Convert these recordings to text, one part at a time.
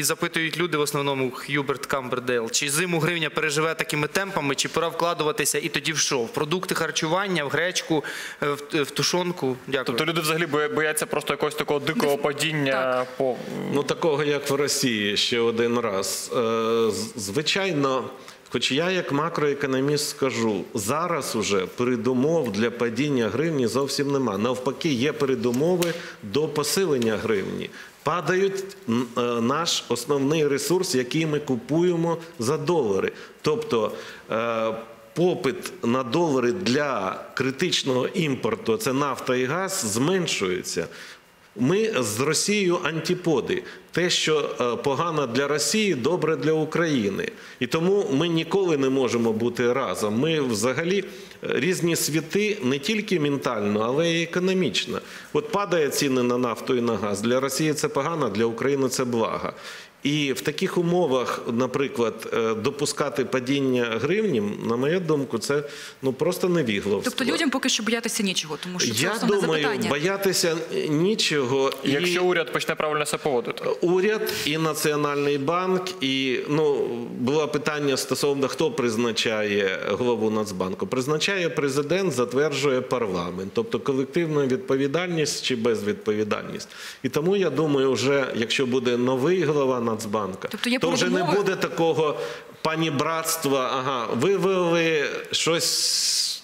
і запитують люди в основному Х'юберт Камбердейл, чи зиму гривня переживе такими темпами, чи пора вкладуватися і тоді в що? В продукти харчування, в гречку, е, в, в тушонку. Дякую. Тобто люди взагалі бояться просто якогось такого дикого падіння по Ну, такого, як в Росії, ще один раз. Е, Звичайно, хоч я як макроекономіст скажу, зараз уже передумов для падіння гривні зовсім нема. Навпаки, є передумови до посилення гривні. Падають е, наш основний ресурс, який ми купуємо за долари. Тобто е, попит на долари для критичного імпорту, це нафта і газ, зменшується. Ми з Росією антиподи. Те, що е, погано для Росії, добре для України. І тому ми ніколи не можемо бути разом. Ми взагалі е, різні світи не тільки ментально, але й економічно. От падає ціни на нафту і на газ. Для Росії це погано, для України це благо. І в таких умовах, наприклад, е, допускати падіння гривні, на мою думку, це ну просто невігластво. Тобто людям поки що боятися нічого, тому що це Я думаю, запитання. боятися нічого. і- якщо уряд почне правильно себе поводити. Уряд і Національний банк, і ну було питання стосовно хто призначає голову Нацбанку. Призначає президент, затверджує парламент, тобто колективна відповідальність чи безвідповідальність. І тому я думаю, вже якщо буде новий голова Нацбанка, Тобто то вже не буде такого панібратства. Ага, вивели щось.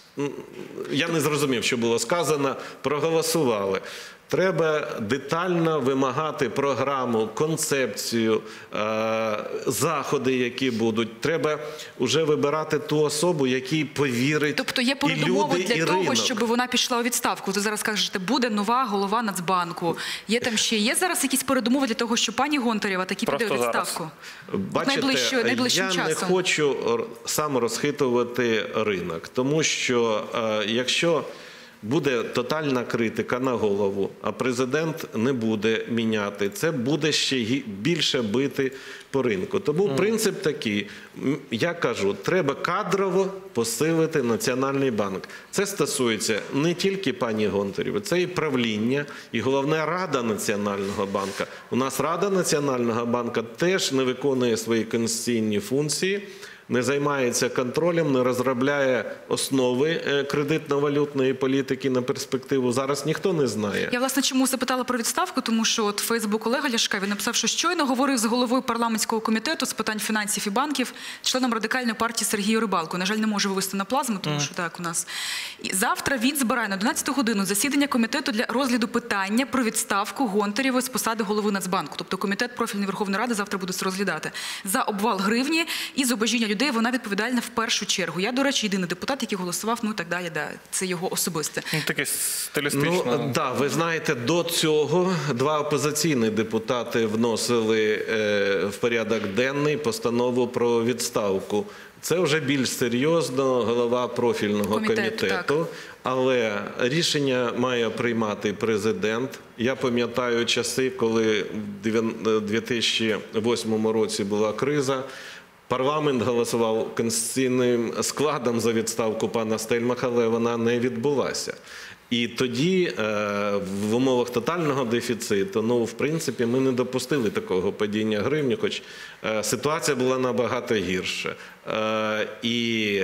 Я не зрозумів, що було сказано. Проголосували. Треба детально вимагати програму, концепцію, е, заходи, які будуть. Треба вже вибирати ту особу, якій повірить Тобто є передумови для і того, ринок. щоб вона пішла у відставку. Ви зараз кажете, буде нова голова Нацбанку. Є там ще є зараз якісь передумови для того, що пані Гонтарєва таки піде у відставку? Бачите, найближчо- найближчим я часом. не хочу сам розхитувати ринок, тому що е, якщо буде тотальна критика на голову, а президент не буде міняти, це буде ще більше бити по ринку. Тому принцип такий: я кажу, треба кадрово посилити Національний банк. Це стосується не тільки пані Гонтарєвої, це і правління, і головна рада Національного банку. У нас Рада Національного банку теж не виконує свої конституційні функції. Не займається контролем, не розробляє основи е, кредитно-валютної політики на перспективу. Зараз ніхто не знає. Я власне чому запитала про відставку, тому що от Фейсбук Олега Ляшка він написав, що щойно говорив з головою парламентського комітету з питань фінансів і банків, членом радикальної партії Сергію Рибалку. На жаль, не може вивести на плазму, тому що так у нас і завтра він збирає на 11 годину засідання комітету для розгляду питання про відставку Гонтарєвої з посади голови Нацбанку. Тобто комітет профільної Верховної Ради завтра буде розглядати за обвал гривні і зубожіння людей. Вона відповідальна в першу чергу. Я, до речі, єдиний депутат, який голосував. Ну і так далі. Да, це його особисте. Ну, таке стилістично. Ну да, ви знаєте, до цього два опозиційні депутати вносили е, в порядок денний постанову про відставку. Це вже більш серйозно голова профільного Комітету, комітету. Але рішення має приймати президент. Я пам'ятаю часи, коли в 2008 році була криза. Парламент голосував конституційним складом за відставку пана Стельмаха, але вона не відбулася. І тоді, е, в умовах тотального дефіциту, ну в принципі, ми не допустили такого падіння гривні, хоч е, ситуація була набагато гірша. Е, І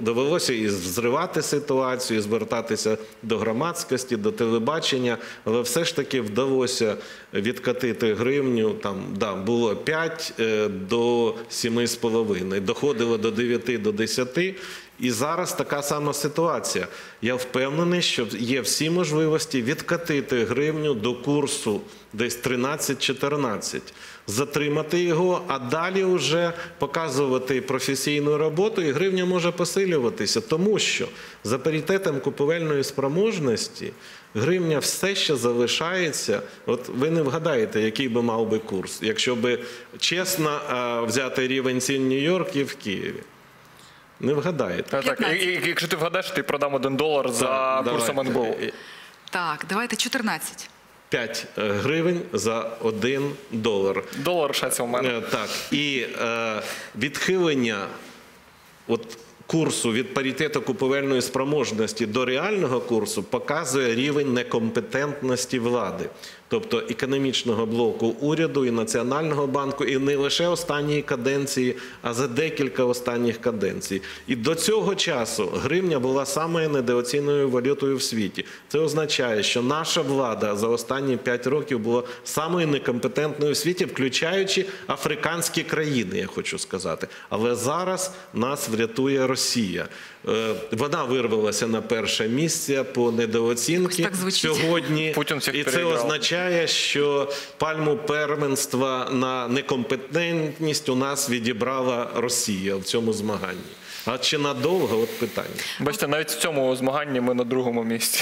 довелося і зривати ситуацію, і звертатися до громадськості, до телебачення, але все ж таки вдалося відкатити гривню. Там да, було 5 е, до 7,5, доходило до 9 до 10. І зараз така сама ситуація. Я впевнений, що є всі можливості відкатити гривню до курсу десь 13-14, затримати його, а далі вже показувати професійну роботу, і гривня може посилюватися, тому що за паритетом купівельної спроможності гривня все ще залишається. От ви не вгадаєте, який би мав би курс, якщо би чесно взяти рівень цін Нью-Йорк і в Києві. Не вгадаєте. Так, і, і, якщо ти вгадаєш, ти продам один долар за курсом давайте. НБУ. Так, давайте 14. 5 гривень за 1 долар. Долар лишається у мене. Е, Так, і е, відхилення от, курсу від паритету купівельної спроможності до реального курсу показує рівень некомпетентності влади. Тобто економічного блоку уряду і Національного банку, і не лише останньої каденції, а за декілька останніх каденцій. І до цього часу гривня була самою недооціненою валютою в світі. Це означає, що наша влада за останні 5 років була самою некомпетентною в світі, включаючи африканські країни, я хочу сказати. Але зараз нас врятує Росія. Е, Вона вирвалася на перше місце по недооцінки так сьогодні. Путін всіх і це переіграв. означає, що пальму первенства на некомпетентність у нас відібрала Росія в цьому змаганні. А чи надовго? От питання. Бачите, навіть в цьому змаганні ми на другому місці.